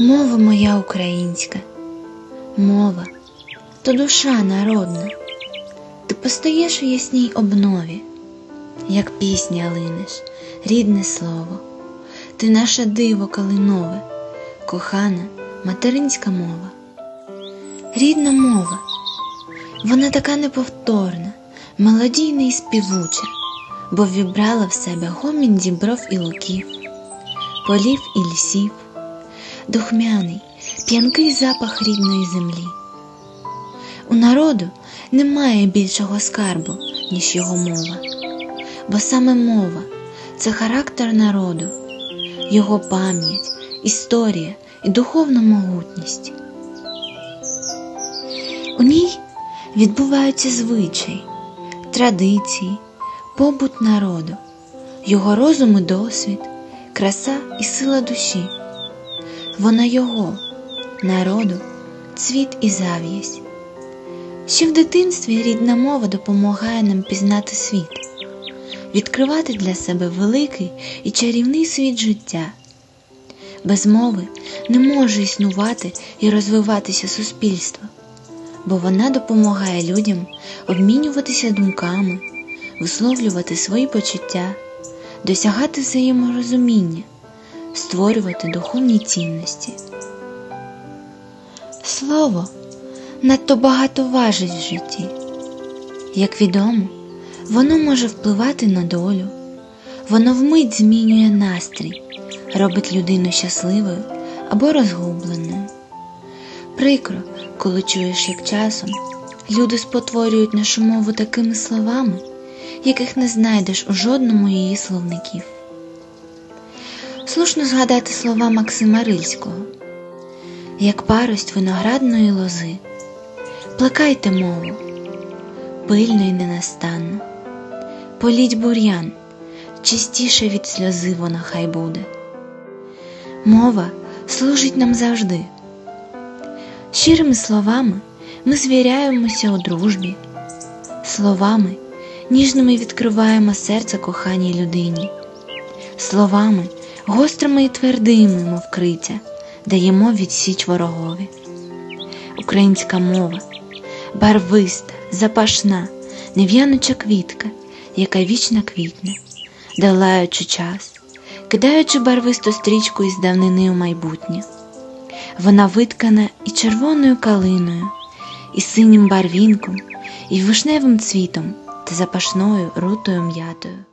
Мова моя українська, мова. То душа народна, ти постаєш у ясній обнові, як пісня линеш, рідне слово, ти наше диво калинове, кохана материнська мова. Рідна мова, вона така неповторна, мелодійна і співуча, бо вібрала в себе гомін дібров і луків, полів і лісів духмяний, п'янкий запах рідної землі. У народу немає більшого скарбу, ніж його мова, бо саме мова це характер народу, його пам'ять, історія і духовна могутність. У ній відбуваються звичаї, традиції, побут народу, його розум і досвід, краса і сила душі. Вона його, народу, цвіт і зав'язь. Ще в дитинстві рідна мова допомагає нам пізнати світ, відкривати для себе великий і чарівний світ життя. Без мови не може існувати і розвиватися суспільство, бо вона допомагає людям обмінюватися думками, висловлювати свої почуття, досягати взаєморозуміння створювати духовні цінності. Слово надто багато важить в житті. Як відомо, воно може впливати на долю, воно вмить змінює настрій, робить людину щасливою або розгубленою. Прикро, коли чуєш, як часом люди спотворюють нашу мову такими словами, яких не знайдеш у жодному її словників. Слушно згадати слова Максима Рильського як парость виноградної лози, плекайте мову, пильно й ненастанно, політь бур'ян, чистіше від сльози вона хай буде. Мова служить нам завжди. Щирими словами ми звіряємося у дружбі, словами ніжними відкриваємо серце коханій людині, словами гострими і твердими, мов криця, даємо відсіч ворогові. Українська мова барвиста, запашна, нев'януча квітка, яка вічно квітне, долаючи час, кидаючи барвисту стрічку із давнини у майбутнє. Вона виткана і червоною калиною, і синім барвінком, і вишневим цвітом та запашною рутою м'ятою.